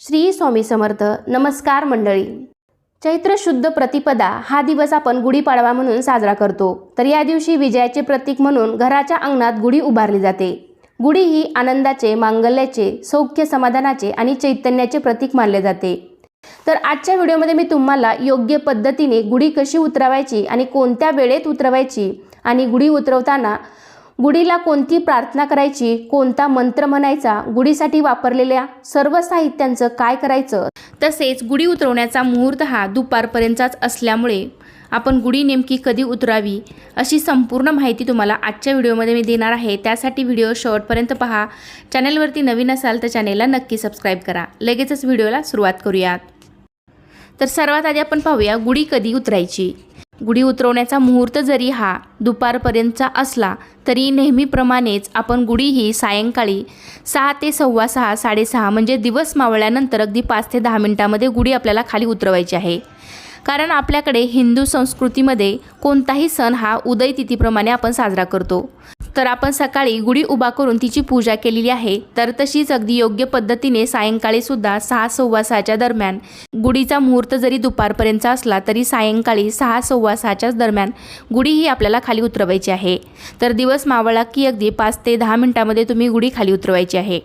श्री स्वामी समर्थ. नमस्कार मंडळी. चैत्र शुद्ध प्रतिपदा हा दिवस आपण गुढीपाडवा म्हणून साजरा करतो. तर या दिवशी विजयाचे प्रतीक म्हणून घराच्या अंगणात गुढी उभारली जाते. गुढी ही आनंदाचे मांगल्याचे सौख्य समाधानाचे आणि चैतन्याचे प्रतीक मानले जाते. तर आजच्या व्हिडिओमध्ये मी तुम्हाला योग्य पद्धतीने गुढी कशी उतरवायची आणि कोणत्या वेळेत उतरवायची आणि गुढी उतरवताना गुढीला कोणती प्रार्थना करायची कोणता मंत्र म्हणायचा गुढीसाठी वापरलेल्या सर्व साहित्यांचं काय करायचं? तसेच गुढी उतरवण्याचा मुहूर्त हा दुपारपर्यंतचाच असल्यामुळे आपण गुढी नेमकी कधी उतरावी अशी संपूर्ण माहिती तुम्हाला आजच्या व्हिडिओमध्ये मी देणार आहे. त्यासाठी व्हिडिओ शेवटपर्यंत पहा. चॅनलवरती नवीन असाल तर चॅनेलला नक्की सबस्क्राईब करा. लगेचच व्हिडिओला सुरुवात करूयात. तर सर्वात आधी आपण पाहूया गुढी कधी उतरायची. गुढी उतरवण्याचा मुहूर्त जरी हा दुपारपर्यंतचा असला तरी नेहमीप्रमाणेच आपण गुढी ही सायंकाळी सहा ते सव्वा सहा साडेसहा म्हणजे दिवस मावळल्यानंतर अगदी पाच ते दहा मिनिटामध्ये गुढी आपल्याला खाली उतरवायची आहे. कारण आपल्याकडे हिंदू संस्कृतीमध्ये कोणताही सण हा उदय तिथीप्रमाणे आपण साजरा करतो. तर आपण सकाळी गुढी उभा करून तिची पूजा केलेली आहे. तर तशीच अगदी योग्य पद्धतीने सायंकाळी सुद्धा सहा सव्वा सहाच्या दरम्यान गुढीचा मुहूर्त जरी दुपारपर्यंतचा असला तरी सायंकाळी सहा सव्वा सहाच्याच दरम्यान गुढी ही आपल्याला खाली उतरवायची आहे. तर दिवस मावळला की अगदी पाच ते दहा मिनिटामध्ये तुम्ही गुढी खाली उतरवायची आहे.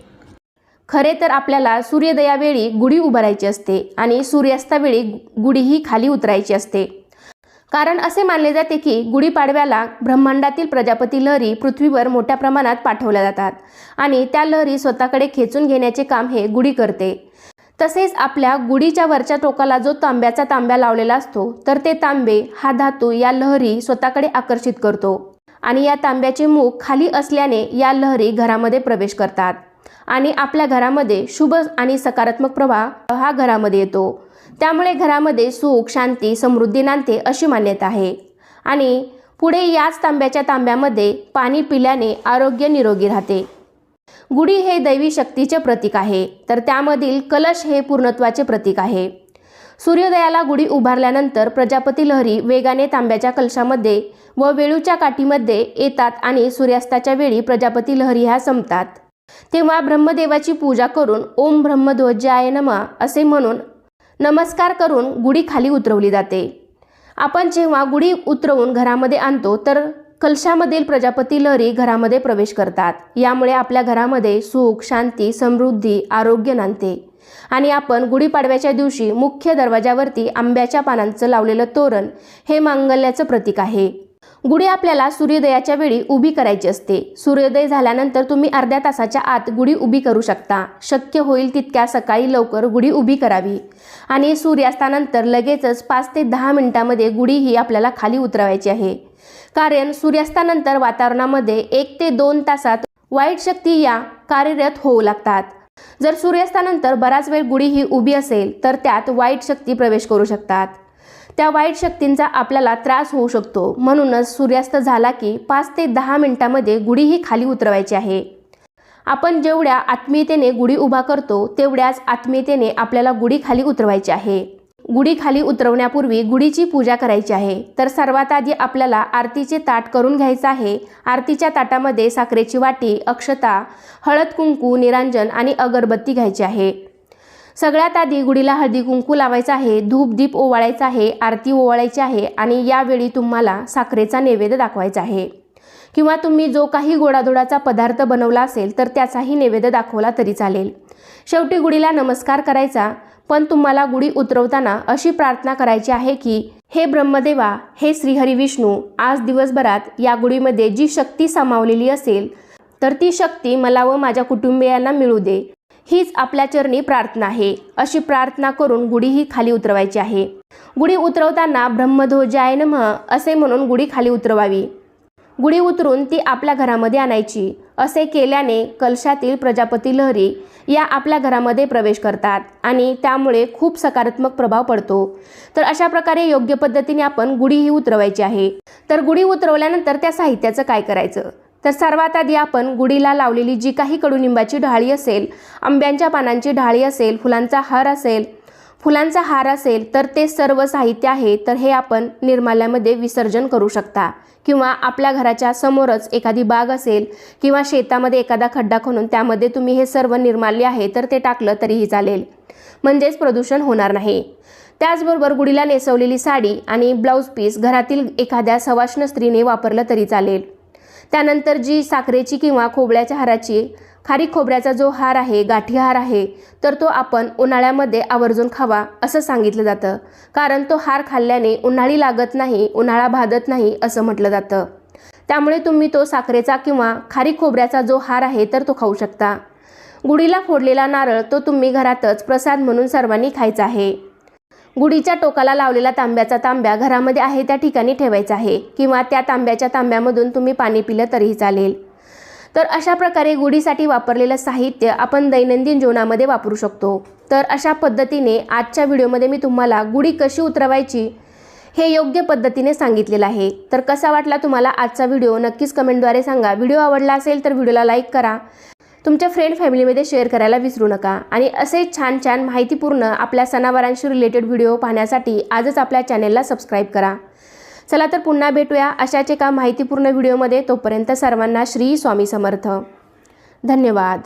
खरे तर आपल्याला सूर्योदयावेळी गुढी उभारायची असते आणि सूर्यास्तावेळी गुढी ही खाली उतरायची असते. कारण असे मानले जाते की गुढीपाडव्याला ब्रह्मांडातील प्रजापती लहरी पृथ्वीवर मोठ्या प्रमाणात पाठवल्या जातात आणि त्या लहरी स्वतःकडे खेचून घेण्याचे काम हे गुढी करते. तसेच आपल्या गुढीच्या वरच्या टोकाला जो तांब्याचा तांब्या लावलेला असतो तर ते तांबे हा धातू या लहरी स्वतःकडे आकर्षित करतो आणि या तांब्याचे मुख खाली असल्याने या लहरी घरामध्ये प्रवेश करतात आणि आपल्या घरामध्ये शुभ आणि सकारात्मक प्रवाह हा घरामध्ये येतो. त्यामुळे घरामध्ये सुख शांती समृद्धी नांदते अशी मान्यता आहे. आणि पुढे याच तांब्याच्या तांब्यामध्ये पाणी पिल्याने आरोग्य निरोगी राहते. गुढी हे दैवी शक्तीचे प्रतीक आहे तर त्यामधील कलश हे पूर्णत्वाचे प्रतीक आहे. सूर्योदयाला गुढी उभारल्यानंतर प्रजापती लहरी वेगाने तांब्याच्या कलशामध्ये व वेळूच्या काठीमध्ये येतात आणि सूर्यास्ताच्या वेळी प्रजापती लहरी ह्या संपतात. तेव्हा ब्रह्मदेवाची पूजा करून ओम ब्रह्मध्वजाय नमा असे म्हणून नमस्कार करून गुढी खाली उतरवली जाते. आपण जेव्हा गुढी उतरवून घरामध्ये आणतो तर कलशामधील प्रजापती लहरी घरामध्ये प्रवेश करतात. यामुळे आपल्या घरामध्ये सुख शांती समृद्धी आरोग्य नांदते. आणि आपण गुढीपाडव्याच्या दिवशी मुख्य दरवाजावरती आंब्याच्या पानांचं लावलेलं तोरण हे मांगल्याचं प्रतीक आहे. गुढी आपल्याला सूर्योदयाच्या वेळी उभी करायची असते. सूर्योदय झाल्यानंतर तुम्ही अर्ध्या तासाच्या आत गुढी उभी करू शकता. शक्य होईल तितक्या सकाळी लवकर गुढी उभी करावी. आणि सूर्यास्तानंतर लगेचच पाच ते दहा मिनिटांमध्ये गुढी ही आपल्याला खाली उतरवायची आहे. कारण सूर्यास्तानंतर वातावरणामध्ये एक ते दोन तासात वाईट शक्ती या कार्यरत होऊ लागतात. जर सूर्यास्तानंतर बराच वेळ गुढी ही उभी असेल तर त्यात वाईट शक्ती प्रवेश करू शकतात. त्या वाईट शक्तींचा आपल्याला त्रास होऊ शकतो. म्हणूनच सूर्यास्त झाला की पाच ते दहा मिनिटामध्ये गुढी ही खाली उतरवायची आहे. आपण जेवढ्या आत्मीयतेने गुढी उभा करतो तेवढ्याच आत्मीयतेने आपल्याला गुढी खाली उतरवायची आहे. गुढी खाली उतरवण्यापूर्वी गुढीची पूजा करायची आहे. तर सर्वात आधी आपल्याला आरतीचे ताट करून घ्यायचं आहे. आरतीच्या ताटामध्ये साखरेची वाटी अक्षता हळद कुंकू निरांजन आणि अगरबत्ती घ्यायची आहे. सगळ्यात आधी गुढीला हळदी कुंकू लावायचा आहे धूप दीप ओवाळायचा आहे आरती ओवाळायची आहे आणि यावेळी तुम्हाला साखरेचा नैवेद्य दाखवायचा आहे. किंवा तुम्ही जो काही गोडाधोडाचा पदार्थ बनवला असेल तर त्याचाही नैवेद्य दाखवला तरी चालेल. शेवटी गुढीला नमस्कार करायचा पण तुम्हाला गुढी उतरवताना अशी प्रार्थना करायची आहे की हे ब्रह्मदेवा हे श्रीहरी विष्णू आज दिवसभरात या गुढीमध्ये जी शक्ती सामावलेली असेल तर ती शक्ती मला व माझ्या कुटुंबियांना मिळू दे. हीच आपल्या चरणी प्रार्थना आहे. अशी प्रार्थना करून गुढीही खाली उतरवायची आहे. गुढी उतरवताना ब्रह्मध्वजाय नमः असे म्हणून गुढी खाली उतरवावी. गुढी उतरून ती आपल्या घरामध्ये आणायची. असे केल्याने कलशातील प्रजापती लहरी या आपल्या घरामध्ये प्रवेश करतात आणि त्यामुळे खूप सकारात्मक प्रभाव पडतो. तर अशा प्रकारे योग्य पद्धतीने आपण गुढी ही उतरवायची आहे. तर गुढी उतरवल्यानंतर त्या साहित्याचं काय करायचं? तर सर्वात आधी आपण गुढीला लावलेली जी काही कडुनिंबाची ढाळी असेल आंब्यांच्या पानांची ढाळी असेल फुलांचा हार असेल फुलांचा हार असेल तर ते सर्व साहित्य आहे तर हे आपण निर्माल्यामध्ये विसर्जन करू शकता. किंवा आपल्या घराच्या समोरच एखादी बाग असेल किंवा शेतामध्ये एखादा खड्डा खणून त्यामध्ये तुम्ही हे सर्व निर्माल्य आहे तर ते टाकलं तरीही चालेल. म्हणजेच प्रदूषण होणार नाही. त्याचबरोबर गुढीला नेसवलेली साडी आणि ब्लाऊज पीस घरातील एखाद्या सवाष्ण स्त्रीने वापरलं तरी चालेल. त्यानंतर जी साखरेची किंवा खोबऱ्याच्या हाराची खारीक खोबऱ्याचा जो हार आहे गाठी हार आहे तर तो आपण उन्हाळ्यामध्ये आवर्जून खावा असं सांगितलं जातं. कारण तो हार खाल्ल्याने उन्हाळी लागत नाही उन्हाळा भादत नाही असं म्हटलं जातं. त्यामुळे तुम्ही तो साखरेचा किंवा खारीक खोबऱ्याचा जो हार आहे तर तो खाऊ शकता. गुढीला फोडलेला नारळ तो तुम्ही घरातच प्रसाद म्हणून सर्वांनी खायचा आहे. गुढीच्या टोकाला लावलेला तांब्याचा तांब्या घरामध्ये आहे त्या ठिकाणी ठेवायचा आहे किंवा त्या तांब्याच्या तांब्यामधून तुम्ही पाणी पिलं तरीही चालेल. तर अशा प्रकारे गुढीसाठी वापरलेलं साहित्य आपण दैनंदिन जीवनामध्ये वापरू शकतो. तर अशा पद्धतीने आजच्या व्हिडिओमध्ये मी तुम्हाला गुढी कशी उतरवायची हे योग्य पद्धतीने सांगितलेलं आहे. तर कसा वाटला तुम्हाला आजचा व्हिडिओ नक्कीच कमेंटद्वारे सांगा. व्हिडिओ आवडला असेल तर व्हिडिओला लाईक करा. तुमच्या फ्रेंड फॅमिलीमध्ये शेअर करायला विसरू नका. आणि असे छान छान माहितीपूर्ण आपल्या सणावारांशी रिलेटेड व्हिडिओ पाहण्यासाठी आजच आपल्या चॅनेलला सबस्क्राईब करा. चला तर पुन्हा भेटूया अशाच एका माहितीपूर्ण व्हिडिओमध्ये तोपर्यंत सर्वांना श्री स्वामी समर्थ. धन्यवाद.